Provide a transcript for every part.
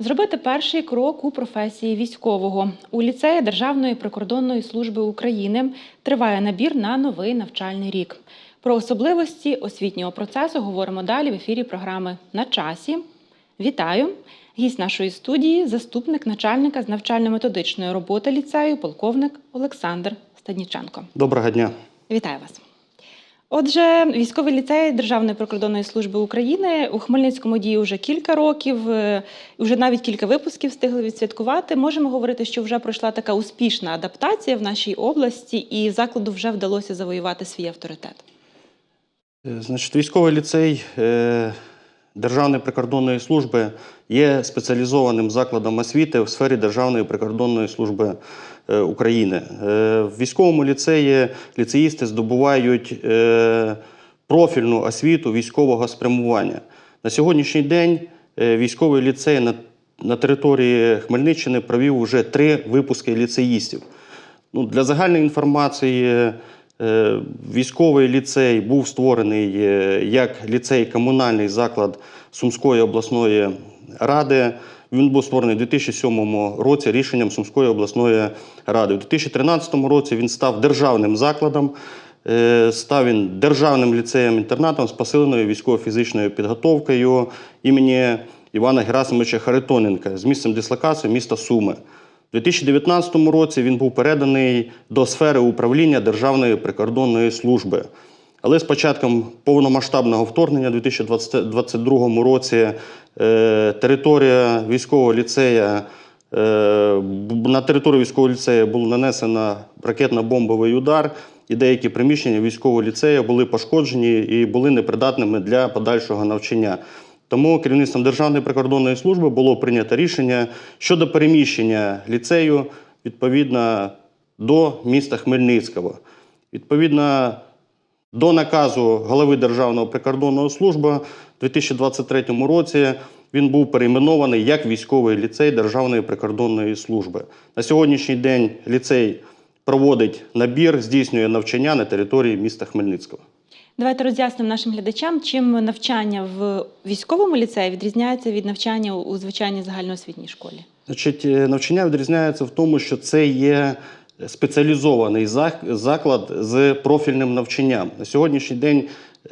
Зробити перший крок у професії військового у ліцеї Державної прикордонної служби України триває набір на новий навчальний рік. Про особливості освітнього процесу говоримо далі в ефірі програми на часі. Вітаю! Гість нашої студії, заступник начальника з навчально-методичної роботи ліцею, полковник Олександр Стадніченко. Доброго дня. Вітаю вас. Отже, військовий ліцей Державної прикордонної служби України у Хмельницькому діє вже кілька років, е, вже навіть кілька випусків встигли відсвяткувати. Можемо говорити, що вже пройшла така успішна адаптація в нашій області, і закладу вже вдалося завоювати свій авторитет. Е, Значить, військовий ліцей е, Державної прикордонної служби є спеціалізованим закладом освіти в сфері Державної прикордонної служби е, України. Е, В військовому ліцеї ліцеїсти здобувають е, профільну освіту військового спрямування. На сьогоднішній день військовий ліцей на, на території Хмельниччини провів вже три випуски ліцеїстів. Ну, для загальної інформації, військовий ліцей був створений е, як ліцей комунальний заклад Сумської обласної ради. Він був створений у 2007 році рішенням Сумської обласної ради. У 2013 році він став державним закладом. Е, Став він державним ліцеєм-інтернатом з посиленою військово-фізичною підготовкою імені Івана Герасимовича Харитоненка з місцем дислокації міста Суми. У 2019 році він був переданий до сфери управління Державної прикордонної служби. Але з початком повномасштабного вторгнення у 2022 році е, територія військового ліцея е, на територію військового ліцею був нанесено ракетно-бомбовий удар, і деякі приміщення військового ліцею були пошкоджені і були непридатними для подальшого навчання. Тому керівництвом Державної прикордонної служби було прийнято рішення щодо переміщення ліцею відповідно до міста Хмельницького. Відповідно до наказу голови Державної прикордонної служби у 2023 році він був перейменований як військовий ліцей Державної прикордонної служби. На сьогоднішній день ліцей проводить набір, здійснює навчання на території міста Хмельницького. Давайте роз'яснимо нашим глядачам, чим навчання в військовому ліцеї відрізняється від навчання у звичайній загальноосвітній школі. Значить, е, навчання відрізняється в тому, що це є спеціалізований заклад з профільним навчанням. На сьогоднішній день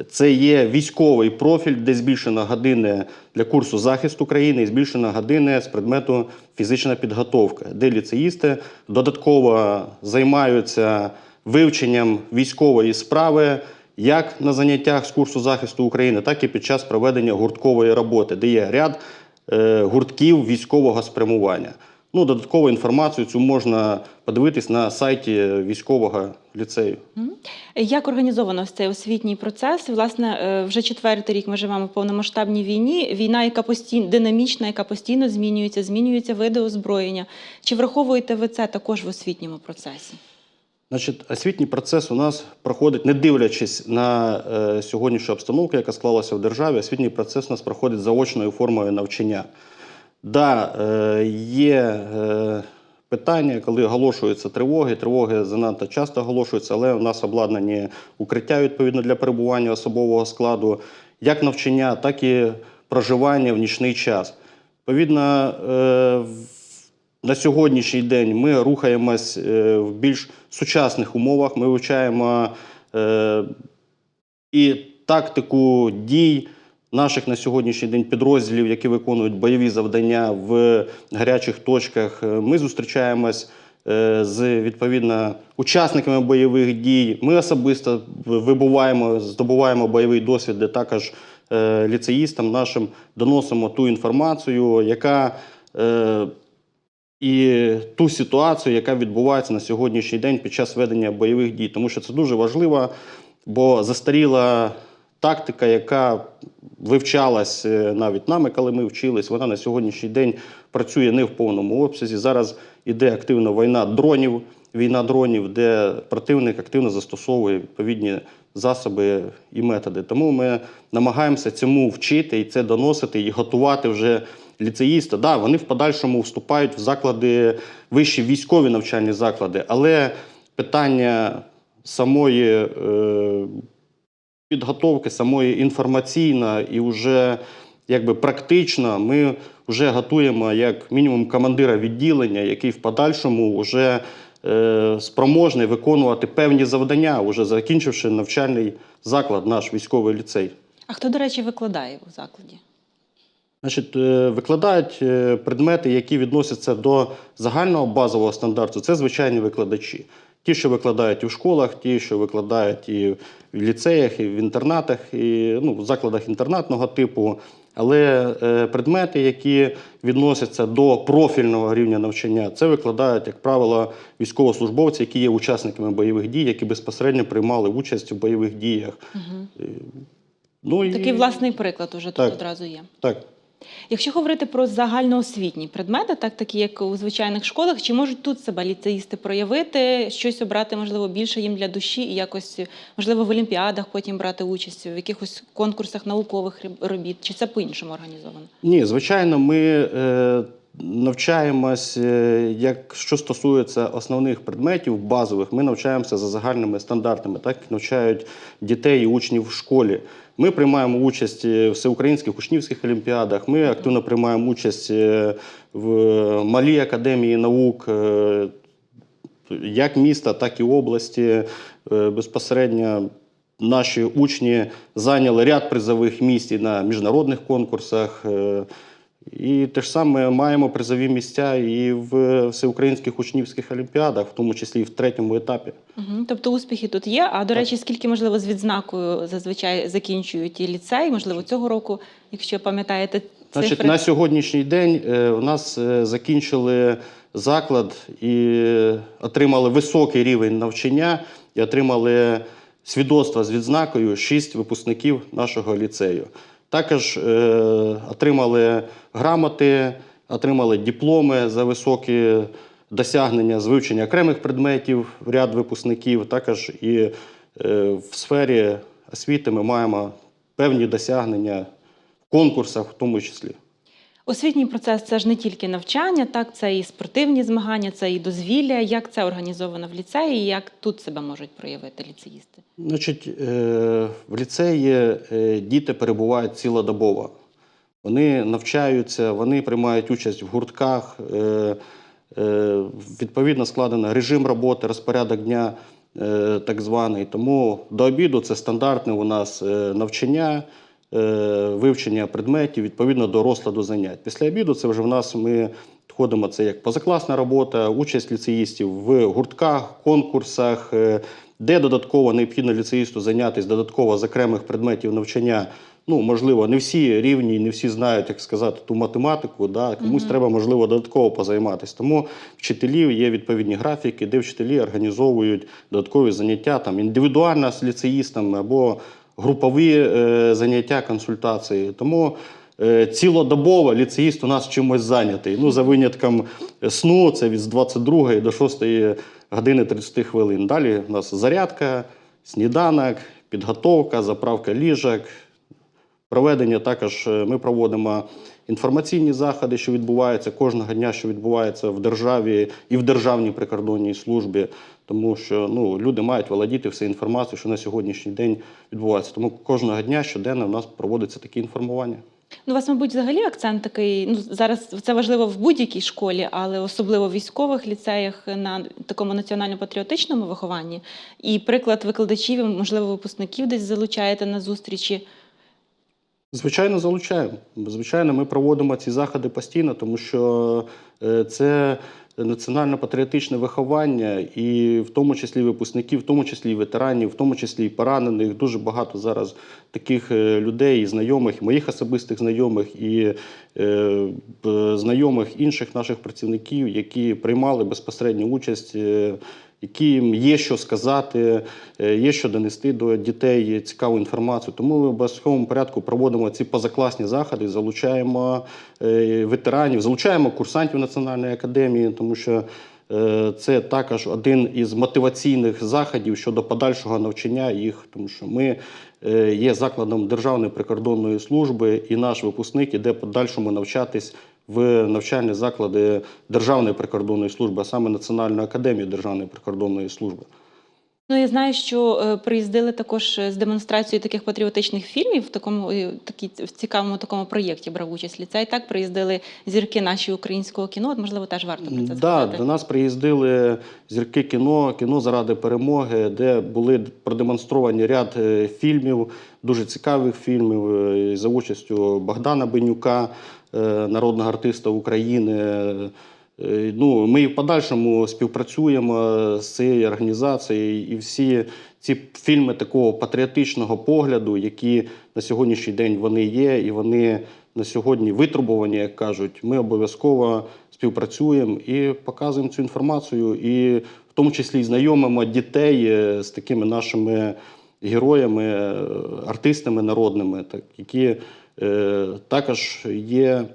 це є військовий профіль, де збільшено години для курсу захисту країни і збільшено години з предмету фізична підготовка, де ліцеїсти додатково займаються вивченням військової справи. Як на заняттях з курсу захисту України, так і під час проведення гурткової роботи, де є ряд е, гуртків військового спрямування. Ну, додаткову інформацію цю можна подивитись на сайті військового ліцею. Як організовано цей освітній процес? Власне, е, вже четвертий рік ми живемо в повномасштабній війні. Війна, яка постійно динамічна, яка постійно змінюється, змінюються види озброєння. Чи враховуєте ви це також в освітньому процесі? Значить, освітній процес у нас проходить, не дивлячись на е, сьогоднішню обстановку, яка склалася в державі, освітній процес у нас проходить заочною формою навчання. Да, е, є е, питання, коли оголошуються тривоги. Тривоги занадто часто оголошуються, але у нас обладнані укриття відповідно для перебування особового складу, як навчання, так і проживання в нічний час. Відповідно, е, на сьогоднішній день ми рухаємось е, в більш сучасних умовах. Ми вивчаємо е, і тактику дій наших на сьогоднішній день підрозділів, які виконують бойові завдання в гарячих точках. Е, Ми зустрічаємось з відповідно учасниками бойових дій. Ми особисто вибуваємо, здобуваємо бойовий досвід, де також ліцеїстам нашим доносимо ту інформацію, яка і ту ситуацію, яка відбувається на сьогоднішній день під час ведення бойових дій. Тому що це дуже важливо, бо застаріла тактика, яка вивчалась е, навіть нами, коли ми вчились, вона на сьогоднішній день працює не в повному обсязі. Зараз іде активна війна дронів, війна дронів, де противник активно застосовує відповідні засоби і методи. Тому ми намагаємося цьому вчити і це доносити, і готувати вже ліцеїста. Да, вони в подальшому вступають в заклади, вищі військові навчальні заклади, але питання самої е, підготовки, самої інформаційно і вже якби практично ми вже готуємо як мінімум командира відділення, який в подальшому вже е, спроможний виконувати певні завдання, вже закінчивши навчальний заклад, наш військовий ліцей. А хто, до речі, викладає у закладі? Значить, е, викладають е, предмети, які відносяться до загального базового стандарту. Це звичайні викладачі. Ті, що викладають і в школах, ті, що викладають і в ліцеях, і в інтернатах, і ну, в закладах інтернатного типу. Але е, предмети, які відносяться до профільного рівня навчання, це викладають, як правило, військовослужбовці, які є учасниками бойових дій, які безпосередньо приймали участь у бойових діях. Угу. Ну, і, Такий власний приклад уже тут Так. одразу є. Так. Якщо говорити про загальноосвітні предмети, так такі як у звичайних школах, чи можуть тут себе ліцеїсти проявити, щось обрати, можливо, більше їм для душі і якось, можливо, в олімпіадах потім брати участь, в якихось конкурсах наукових робіт, чи це по-іншому організовано? Ні, звичайно, ми е, навчаємось, е, як що стосується основних предметів базових, ми навчаємося за загальними стандартами, так навчають дітей і учнів в школі. Ми приймаємо участь е, в всеукраїнських учнівських олімпіадах. Ми активно приймаємо участь е, в малій академії наук. як міста, так і області. Безпосередньо наші учні зайняли ряд призових місць на міжнародних конкурсах. Е, І те ж саме маємо призові місця і в всеукраїнських учнівських олімпіадах, в тому числі і в третьому етапі. Угу. Тобто успіхи тут є. А до речі, скільки, можливо, з відзнакою зазвичай закінчують і ліцей, можливо, цього року, якщо пам'ятаєте цифри? Значить, на сьогоднішній день е, у нас е, закінчили заклад і отримали високий рівень навчання і отримали свідоцтва з відзнакою шість випускників нашого ліцею. Також е, отримали грамоти, отримали дипломи за високі досягнення з вивчення окремих предметів ряд випускників. Також і е, в сфері освіти ми маємо певні досягнення в конкурсах, в тому числі. Освітній процес це ж не тільки навчання, так це і спортивні змагання, це і дозвілля. Як це організовано в ліцеї, і як тут себе можуть проявити ліцеїсти? Значить, е, в ліцеї е, діти перебувають цілодобово. Вони навчаються, вони приймають участь в гуртках. е, Відповідно складено режим роботи, розпорядок дня так званий. Тому до обіду це стандартне у нас навчання, вивчення предметів відповідно до розкладу занять. Після обіду це вже в нас ми входимо це як позакласна робота, участь ліцеїстів в гуртках, конкурсах, е, де додатково необхідно ліцеїсту зайнятися додатково з окремих предметів навчання. Ну, можливо, не всі рівні, не всі знають, як сказати, ту математику. Да? Комусь Мгм. треба, можливо, додатково позайматися. Тому вчителів є відповідні графіки, де вчителі організовують додаткові заняття там, індивідуально з ліцеїстами або групові е, заняття, консультації. Тому е, цілодобово ліцеїст у нас чимось зайнятий. Ну, за винятком сну, це від 22 до 6 години 30 хвилин. Далі у нас зарядка, сніданок, підготовка, заправка ліжок. Проведення також е, ми проводимо інформаційні заходи, що відбуваються кожного дня, що відбувається в державі і в державній прикордонній службі, тому що ну, люди мають володіти всю інформацією, що на сьогоднішній день відбувається. Тому кожного дня щоденно у нас проводиться такі інформування. Ну, у вас, мабуть, взагалі акцент такий. Ну зараз це важливо в будь-якій школі, але особливо в військових ліцеях на такому національно-патріотичному вихованні. І приклад викладачів, можливо, випускників десь залучаєте на зустрічі. Звичайно, залучаємо. Звичайно, ми проводимо ці заходи постійно, тому що е, це національно-патріотичне виховання, і в тому числі випускників, в тому числі ветеранів, в тому числі і поранених. Дуже багато зараз таких е, людей, і знайомих, моїх особистих знайомих, і е, знайомих інших наших працівників, які приймали безпосередню участь. Яким є що сказати, е, є що донести до дітей цікаву інформацію. Тому ми в обов'язковому порядку проводимо ці позакласні заходи, залучаємо е, ветеранів, залучаємо курсантів Національної академії, тому що е, це також один із мотиваційних заходів щодо подальшого навчання їх, тому що ми є закладом Державної прикордонної служби, і наш випускник іде подальшому навчатись в навчальні заклади Державної прикордонної служби, а саме Національну академію Державної прикордонної служби. Ну, я знаю, що е, приїздили також з демонстрацією таких патріотичних фільмів в такому е, такі, в цікавому такому проєкті брав участь ліцей. Так приїздили зірки наші українського кіно. От, можливо, теж варто про це Да, сказати. до нас приїздили зірки кіно, кіно заради перемоги, де були продемонстровані ряд е, фільмів, дуже цікавих фільмів е, за участю Богдана Бенюка, е, народного артиста України. Е, Ну, ми і в подальшому співпрацюємо з цією організацією, і всі ці фільми такого патріотичного погляду, які на сьогоднішній день вони є, і вони на сьогодні витребувані, як кажуть, ми обов'язково співпрацюємо і показуємо цю інформацію, і в тому числі знайомимо дітей е, з такими нашими героями, е, артистами народними, так, які е, також є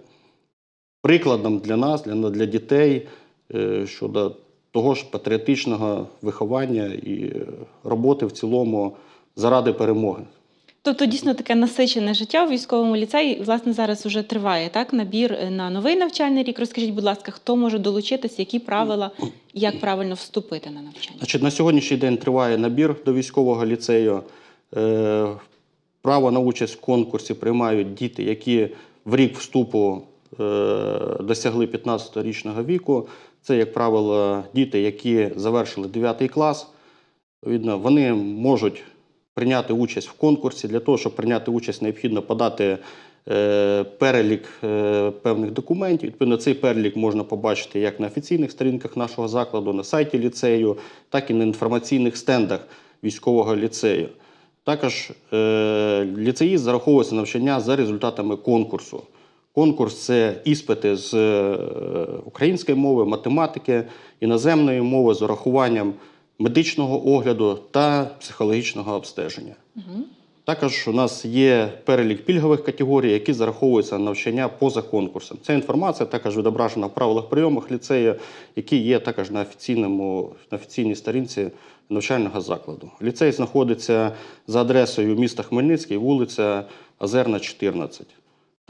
прикладом для нас, для, для дітей е, щодо того ж патріотичного виховання і е, роботи в цілому заради перемоги. Тобто дійсно таке насичене життя у військовому ліцеї. Власне, зараз уже триває так набір е, на новий навчальний рік. Розкажіть, будь ласка, хто може долучитися, які правила, як правильно вступити на навчання? Значить, на сьогоднішній день триває набір до військового ліцею. Право на участь в конкурсі приймають діти, які в рік вступу е, досягли 15-річного віку. Це, як правило, діти, які завершили 9 клас. Відповідно, вони можуть прийняти участь в конкурсі. Для того, щоб прийняти участь, необхідно подати е, перелік е, певних документів. Відповідно, цей перелік можна побачити як на офіційних сторінках нашого закладу, на сайті ліцею, так і на інформаційних стендах військового ліцею. Також е, ліцеїст зараховується навчання за результатами конкурсу. Конкурс це іспити з е, української мови, математики, іноземної мови з урахуванням медичного огляду та психологічного обстеження. Угу. Також у нас є перелік пільгових категорій, які зараховуються на навчання поза конкурсом. Ця інформація також відображена в правилах прийомах ліцею, які є також на, офіційному, на офіційній сторінці навчального закладу. Ліцей знаходиться за адресою міста Хмельницький, вулиця Озерна, 14.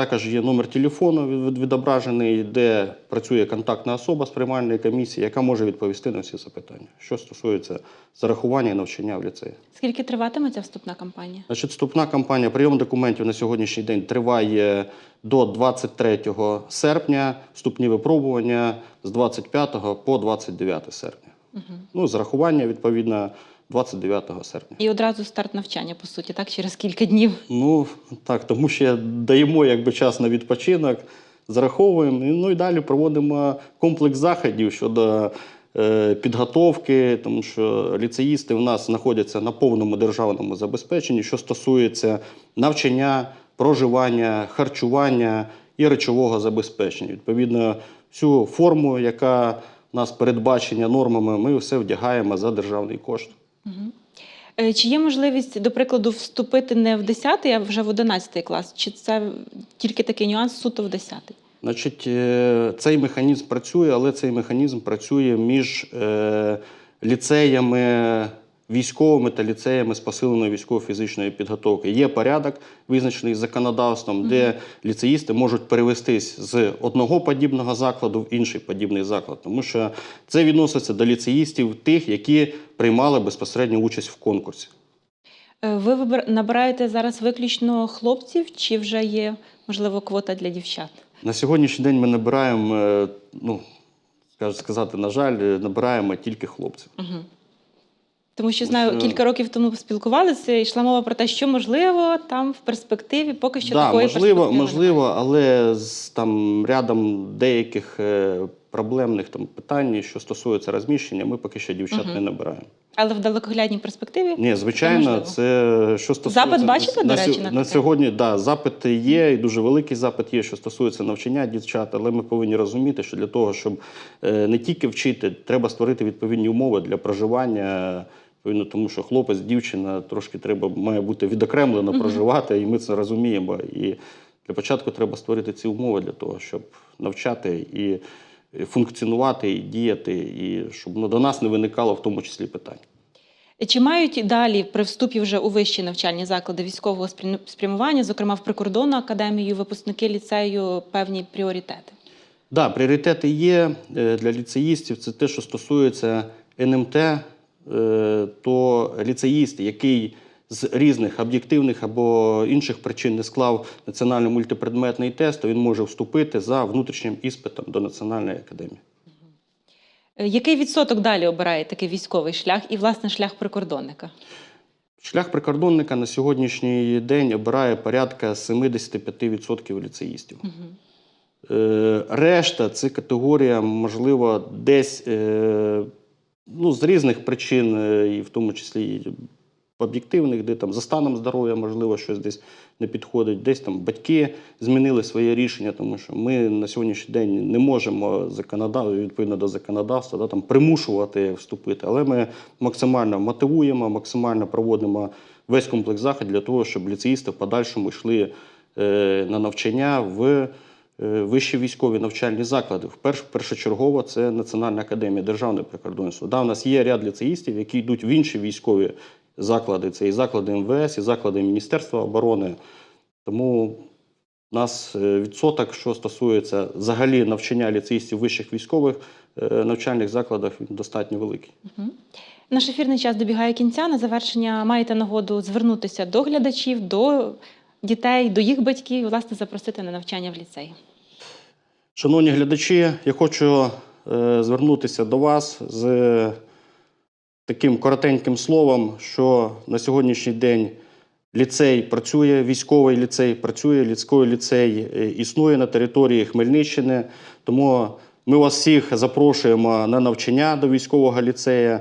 Також є номер телефону відображений, де працює контактна особа з приймальної комісії, яка може відповісти на всі запитання, що стосується зарахування і навчання в ліцеї. Скільки триватиме ця вступна кампанія? Значить, вступна кампанія прийом документів на сьогоднішній день триває до 23 серпня, вступні випробування з 25 по 29 серпня. Угу. Ну, зарахування, відповідно, 29 серпня. І одразу старт навчання, по суті, так, через кілька днів. Ну, так, тому що даємо якби час на відпочинок, зараховуємо, і, ну і далі проводимо комплекс заходів щодо е, підготовки, тому що ліцеїсти в нас знаходяться на повному державному забезпеченні, що стосується навчання, проживання, харчування і речового забезпечення. Відповідно, всю форму, яка у нас передбачена нормами, ми все вдягаємо за державний кошт. Е, Чи є можливість, до прикладу, вступити не в 10, а вже в 11 клас? Чи це тільки такий нюанс суто в 10? Значить, е, цей механізм працює, але цей механізм працює між е, ліцеями військовими та ліцеями з посиленою військово-фізичної підготовки. Є порядок, визначений законодавством, де ліцеїсти можуть перевестись з одного подібного закладу в інший подібний заклад, тому що це відноситься до ліцеїстів тих, які приймали безпосередню участь в конкурсі. Е, Ви набираєте зараз виключно хлопців, чи вже є, можливо, квота для дівчат? На сьогоднішній день ми набираємо, е, ну скажу сказати, на жаль, е, набираємо тільки хлопців. Угу. Тому що знаю, кілька років тому спілкувалися, і йшла мова про те, що можливо там в перспективі поки що да, такої можливо, можливо, але з там рядом деяких е, проблемних там питань, що стосуються розміщення, ми поки що дівчат Мгм. не набираємо. Але в далекоглядній перспективі Ні, звичайно, можливо. це що стосується Запит бачите, на, до речі, на на сьогодні. Да, запит є, і дуже великий запит є, що стосується навчання дівчат, але ми повинні розуміти, що для того, щоб е, не тільки вчити, треба створити відповідні умови для проживання. Відповідно, тому що хлопець, дівчина трошки треба має бути відокремлено проживати, і ми це розуміємо. І для початку треба створити ці умови для того, щоб навчати і функціонувати, і діяти, і щоб ну, до нас не виникало в тому числі питань. Чи мають далі при вступі вже у вищі навчальні заклади військового спря- спрямування, зокрема в прикордонну академію, випускники ліцею певні пріоритети? Да, пріоритети є е, для ліцеїстів. Це те, що стосується НМТ, то ліцеїст, який з різних об'єктивних або інших причин не склав національний мультипредметний тест, то він може вступити за внутрішнім іспитом до Національної академії. Е, Який відсоток далі обирає такий військовий шлях і, власне, шлях прикордонника? Шлях прикордонника на сьогоднішній день обирає порядка 75% ліцеїстів. Е, Решта це категорія, можливо, десь е, ну, з різних причин, е, і в тому числі об'єктивних, де там за станом здоров'я, можливо, щось десь не підходить, десь там батьки змінили своє рішення, тому що ми на сьогоднішній день не можемо законодав... відповідно до законодавства да, там, примушувати вступити. Але ми максимально мотивуємо, максимально проводимо весь комплекс заходів для того, щоб ліцеїсти в подальшому йшли е, на навчання в вищі військові навчальні заклади. Вперше першочергово це Національна академія Державної прикордонної служби. Да, у нас є ряд ліцеїстів, які йдуть в інші військові заклади. Це і заклади МВС, і заклади Міністерства оборони. Тому у нас е, відсоток, що стосується взагалі навчання ліцеїстів вищих військових е, навчальних закладах, достатньо великий. Наш ефірний час добігає кінця. На завершення маєте нагоду звернутися до глядачів, до дітей, до їх батьків, власне, запросити на навчання в ліцей. Шановні глядачі, я хочу е, звернутися до вас з таким коротеньким словом, що на сьогоднішній день ліцей працює, військовий ліцей працює, військовий ліцей е, існує на території Хмельниччини. Тому ми вас всіх запрошуємо на навчання до військового ліцея.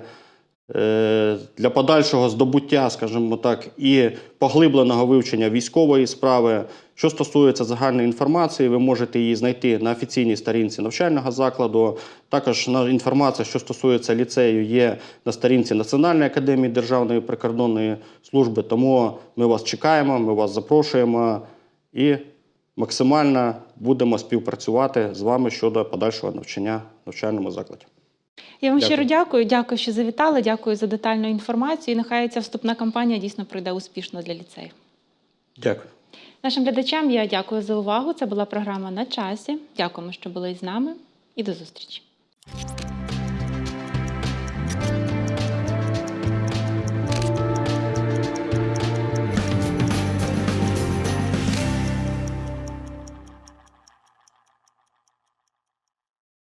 Е, Для подальшого здобуття, скажімо так, і поглибленого вивчення військової справи. Що стосується загальної інформації, ви можете її знайти на офіційній сторінці навчального закладу. Також інформація, що стосується ліцею, є на сторінці Національної академії Державної прикордонної служби. Тому ми вас чекаємо, ми вас запрошуємо і максимально будемо співпрацювати з вами щодо подальшого навчання в навчальному закладі. Я вам Дякую. щиро дякую. Дякую, що завітали. Дякую за детальну інформацію. І нехай ця вступна кампанія дійсно пройде успішно для ліцею. Дякую. Нашим глядачам я дякую за увагу. Це була програма на часі. Дякуємо, що були з нами, і до зустрічі.